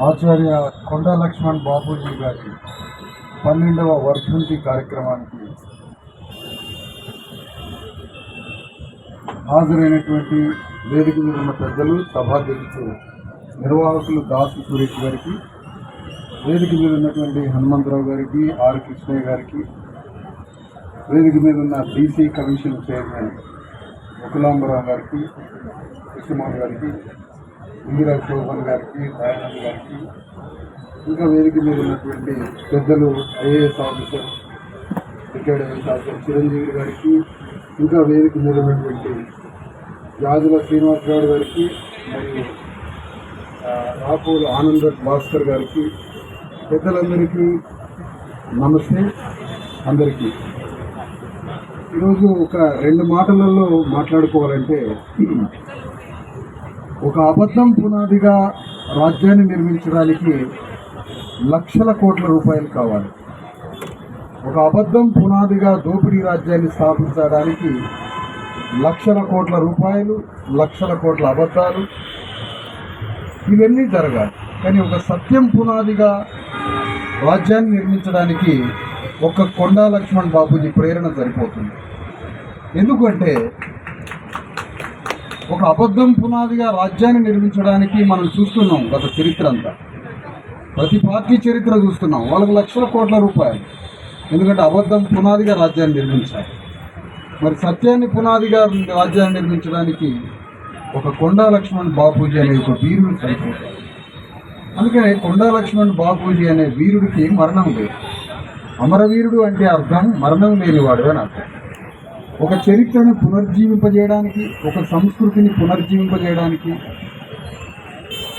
ఆచార్య కొండ లక్ష్మణ్ బాపూజీ గారి పన్నెండవ వర్ధంతి కార్యక్రమానికి హాజరైనటువంటి వేదిక మీద ఉన్న పెద్దలు సభాధ్యక్షులు నిర్వాహకులు దాసు సురేష్ గారికి వేదిక మీద ఉన్నటువంటి హనుమంతరావు గారికి ఆర్ కృష్ణయ్య గారికి వేదిక మీద ఉన్న బీసీ కమిషన్ చైర్మన్ ముకులాంబరావు గారికి కృష్ణమోహన్ గారికి ఇందిరా శోభన్ గారికి దయానంద్ గారికి ఇంకా వేదిక మీద ఉన్నటువంటి పెద్దలు IAS officer retired IAS officer Chiranjeevi గారికి ఇంకా వేదిక మీద ఉన్నటువంటి యాదుల శ్రీనివాసరావు గారికి మరియు రాపూర్ ఆనంద భాస్కర్ గారికి పెద్దలందరికీ నమస్తే అందరికీ. ఈరోజు ఒక రెండు మాటలలో మాట్లాడుకోవాలంటే ఒక అబద్ధం పునాదిగా రాజ్యాన్ని నిర్మించడానికి లక్షల కోట్ల రూపాయలు కావాలి. ఒక అబద్ధం పునాదిగా దోపిడీ రాజ్యాన్ని స్థాపించడానికి లక్షల కోట్ల రూపాయలు లక్షల కోట్ల అబద్ధాలు ఇవన్నీ జరగాలి. కానీ ఒక సత్యం పునాదిగా రాజ్యాన్ని నిర్మించడానికి ఒక కొండా లక్ష్మణ్ బాబుజీ ప్రేరణ సరిపోతుంది. ఎందుకంటే ఒక అబద్ధం పునాదిగా రాజ్యాన్ని నిర్మించడానికి మనం చూస్తున్నాం గత చరిత్ర అంతా. ప్రతి పార్టీ చరిత్ర చూస్తున్నాం. వాళ్ళకి లక్షల కోట్ల రూపాయలు. ఎందుకంటే అబద్ధం పునాదిగా రాజ్యాన్ని నిర్మించాలి. మరి సత్యాన్ని పునాదిగా రాజ్యాన్ని నిర్మించడానికి ఒక కొండా లక్ష్మణ్ బాపూజీ అనే ఒక వీరుడు సరిపోతాడు. అందుకనే కొండా లక్ష్మణ్ బాపూజీ అనే వీరుడికి మరణం లేదు. అమరవీరుడు అంటే అర్థం మరణం లేనివాడు అని అర్థం. ఒక చరిత్రను పునర్జీవింపజేయడానికి ఒక సంస్కృతిని పునర్జీవింపజేయడానికి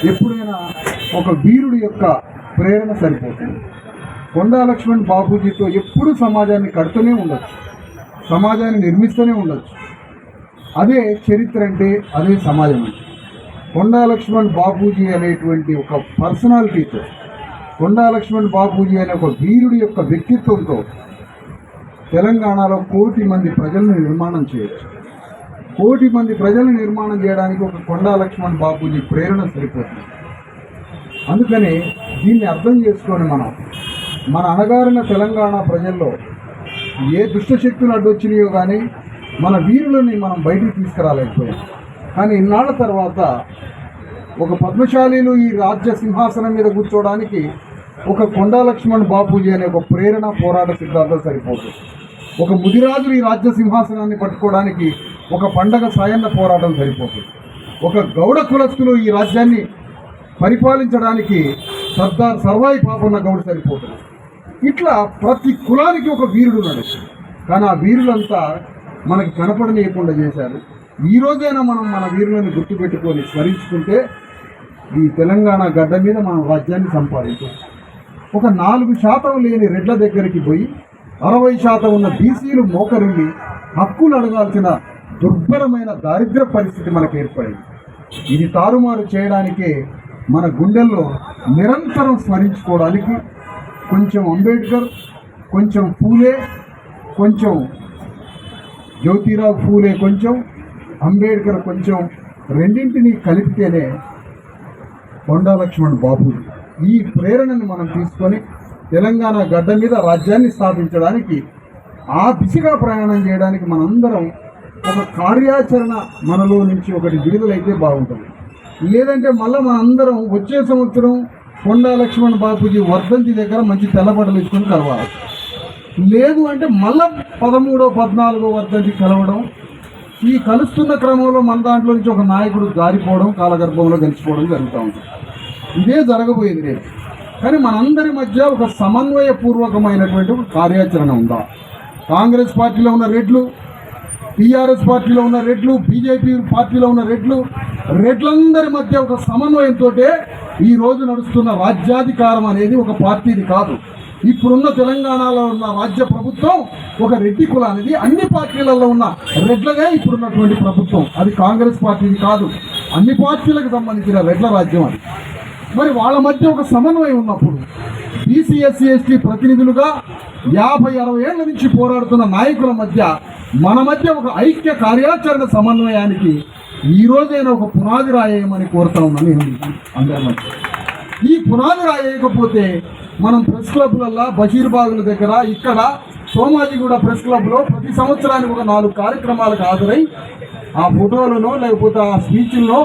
ఎప్పుడైనా ఒక వీరుడి యొక్క ప్రేరణ సరిపోతుంది. కొండా లక్ష్మణ్ బాపూజీతో ఎప్పుడు సమాజాన్ని కడుతూనే ఉండొచ్చు. సమాజాన్ని నిర్మిస్తూనే ఉండొచ్చు. అదే చరిత్ర అంటే అదే సమాజం అంటే. కొండా లక్ష్మణ్ బాపూజీ అనేటువంటి ఒక పర్సనాలిటీతో కొండా లక్ష్మణ్ బాపూజీ అనే ఒక వీరుడి యొక్క వ్యక్తిత్వంతో తెలంగాణలో కోటి మంది ప్రజలను నిర్మాణం చేయొచ్చు. కోటి మంది ప్రజలను నిర్మాణం చేయడానికి ఒక కొండా లక్ష్మణ్ బాపూజీ ప్రేరణ సరిపోతుంది. అందుకని దీన్ని అర్థం చేసుకొని మనం మన అణగారిన తెలంగాణ ప్రజల్లో ఏ దుష్టశక్తులు అడ్డొచ్చినాయో కానీ మన వీరులని మనం బయటికి తీసుకురాలేకపోయాం. కానీ ఇన్నాళ్ళ తర్వాత ఒక పద్మశాలీలు ఈ రాజ్య సింహాసనం మీద కూర్చోవడానికి ఒక కొండా లక్ష్మణ్ బాపూజీ అనే ఒక ప్రేరణ పోరాట సిద్ధాంతం సరిపోతుంది ఒక ముదిరాజులు ఈ రాజ్య సింహాసనాన్ని పట్టుకోవడానికి ఒక పండగ సాయన్న పోరాటం సరిపోతుంది ఒక గౌడ కులస్తులు ఈ రాజ్యాన్ని పరిపాలించడానికి సర్దార్ సర్వాయి పాపన్న గౌడ్ సరిపోతుంది ఇట్లా ప్రతి కులానికి ఒక వీరుడు ఉన్నాడు. కానీ ఆ వీరులంతా మనకి కనపడనీయకుండా చేశారు. ఈ రోజైనా మనం మన వీరులను గుర్తుపెట్టుకొని స్మరించుకుంటే ఈ తెలంగాణ గడ్డ మీద మన రాజ్యాన్ని సంపాదించవచ్చు. ఒక నాలుగు శాతం లేని రెడ్ల దగ్గరికి పోయి అరవై శాతం ఉన్న బీసీలు మోకరిల్లి హక్కులు అడగాల్సిన దుర్భరమైన దారిద్ర పరిస్థితి మనకు ఏర్పడింది. ఇది తారుమారు చేయడానికే మన గుండెల్లో నిరంతరం స్మరించుకోవడానికి కొంచెం అంబేద్కర్ కొంచెం పూలే కొంచెం జ్యోతిరావు పూలే కొంచెం అంబేద్కర్ కొంచెం రెండింటినీ కలిపితేనే కొండా లక్ష్మణ్ బాబు ఈ ప్రేరణను మనం తీసుకొని తెలంగాణ గడ్డ మీద రాజ్యాన్ని స్థాపించడానికి ఆ దిశగా ప్రయాణం చేయడానికి మనందరం ఒక కార్యాచరణ మనలో నుంచి ఒకటి విడుదలైతే బాగుంటుంది. లేదంటే మళ్ళీ మనందరం వచ్చే సంవత్సరం కొండా లక్ష్మణ్ బాపూజీ వర్ధంతి దగ్గర మంచి తెల్లబట్టలు ఇచ్చుకొని కలవాలి. లేదు అంటే మళ్ళా పదమూడో పద్నాలుగో వర్ధంతి కలవడం ఈ కలుస్తున్న క్రమంలో మన దాంట్లో నుంచి ఒక నాయకుడు జారిపోవడం కాలగర్భంలో గెలిచిపోవడం జరుగుతూ ఉంటుంది. ఇదే జరగబోయేది రేపు కానీ మనందరి మధ్య ఒక సమన్వయపూర్వకమైనటువంటి ఒక కార్యాచరణ ఉందా? కాంగ్రెస్ పార్టీలో ఉన్న రెడ్లు టీఆర్ఎస్ పార్టీలో ఉన్న రెడ్లు బీజేపీ పార్టీలో ఉన్న రెడ్లు రెడ్లందరి మధ్య ఒక సమన్వయంతో ఈ రోజు నడుస్తున్న రాజ్యాధికారం అనేది ఒక పార్టీది కాదు. ఇప్పుడున్న తెలంగాణలో ఉన్న రాజ్య ప్రభుత్వం ఒక రెడ్డి కులానిది. అన్ని పార్టీలలో ఉన్న రెడ్లగా ఇప్పుడున్నటువంటి ప్రభుత్వం. అది కాంగ్రెస్ పార్టీది కాదు. అన్ని పార్టీలకు సంబంధించిన రెడ్ల రాజ్యం అది. మరి వాళ్ళ మధ్య ఒక సమన్వయం ఉన్నప్పుడు బీసీ ఎస్సీ ఎస్టీ ప్రతినిధులుగా యాభై అరవై ఏళ్ళ నుంచి పోరాడుతున్న నాయకుల మధ్య మన మధ్య ఒక ఐక్య కార్యాచరణ సమన్వయానికి ఈ రోజైనా ఒక పునాది రాయేయమని కోరుతా ఉన్నాను నేను. అందరి మధ్య. ఈ పునాది రాయకపోతే మనం ప్రెస్ క్లబ్లల్లో బషీర్బాగుల దగ్గర ఇక్కడ సోమాజిగూడ ప్రెస్ క్లబ్లో ప్రతి సంవత్సరానికి ఒక నాలుగు కార్యక్రమాలకు హాజరై ఆ ఫోటోలను లేకపోతే ఆ స్పీచ్లను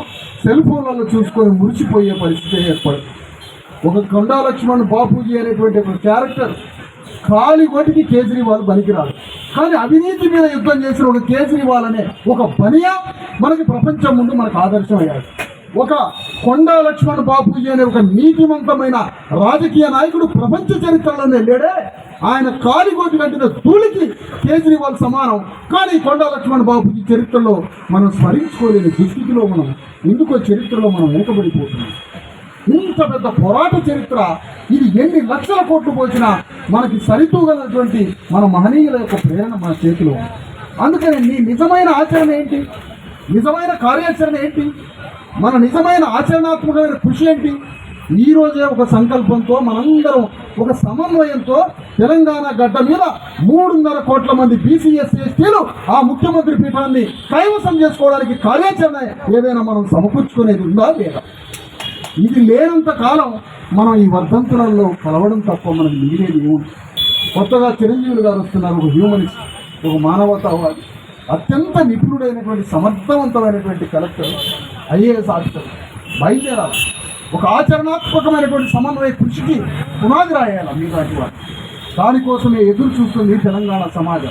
సెల్ ఫోన్లలో చూసుకొని మురిసిపోయే పరిస్థితి ఏర్పడింది. ఒక కొండా లక్ష్మణ్ బాపూజీ అనేటువంటి ఒక క్యారెక్టర్ ఖాళీ ఓటికి కేజ్రీవాల్ పనికిరాదు కానీ అవినీతి మీద యుద్ధం చేసిన ఒక కేజ్రీవాల్ అనే ఒక బనియా మనకి ప్రపంచం ముందు మనకు ఆదర్శం అయ్యాడు ఒక కొండా లక్ష్మణ్ బాపూజీ అనే ఒక నీతివంతమైన రాజకీయ నాయకుడు ప్రపంచ చరిత్రలోనే లేడే. ఆయన కాలిగోటి కట్టిన తూలికి కేజ్రీవాల్ సమానం. కానీ కొండా లక్ష్మణ్ బాపూజీ చరిత్రలో మనం స్మరించుకోలేని దుస్థితిలో మనం ఎందుకో చరిత్రలో మనం వెనుకబడిపోతున్నాం. ఇంత పెద్ద పోరాట చరిత్ర ఇది ఎన్ని లక్షల కోట్లు పోసినా మనకి సరితూగలటువంటి మన మహనీయుల యొక్క ప్రేరణ మన చేతిలో అందుకని నీ నిజమైన ఆచరణ ఏంటి? నిజమైన కార్యాచరణ ఏంటి? మన నిజమైన ఆచరణాత్మకమైన కృషి ఏంటి? ఈరోజే ఒక సంకల్పంతో మనందరం ఒక సమన్వయంతో తెలంగాణ గడ్డ మీద మూడున్నర కోట్ల మంది బీసీఎస్ ఎస్టీలు ఆ ముఖ్యమంత్రి పీఠాన్ని కైవసం చేసుకోవడానికి కార్యాచరణ ఏదైనా మనం సమకూర్చుకునేది ఉందా లేదా? ఇది లేనంత కాలం మనం ఈ వర్ధంతులలో కలవడం తప్ప మనకు మిగిలేదు ఏముంది? కొత్తగా చిరంజీవులు గారు వస్తున్నారు ఒక హ్యూమనిస్ట్ ఒక మానవతావాది. అత్యంత నిపుణుడైనటువంటి సమర్థవంతమైనటువంటి కలెక్టర్. ఐఏఎస్ ఆఫీసర్ బయలుదేరాలి. ఒక ఆచరణాత్మకమైనటువంటి సమన్వయ కృషికి పునాది రాయాలి మీలాంటి వారు. దానికోసమే ఎదురు చూస్తుంది తెలంగాణ సమాజం.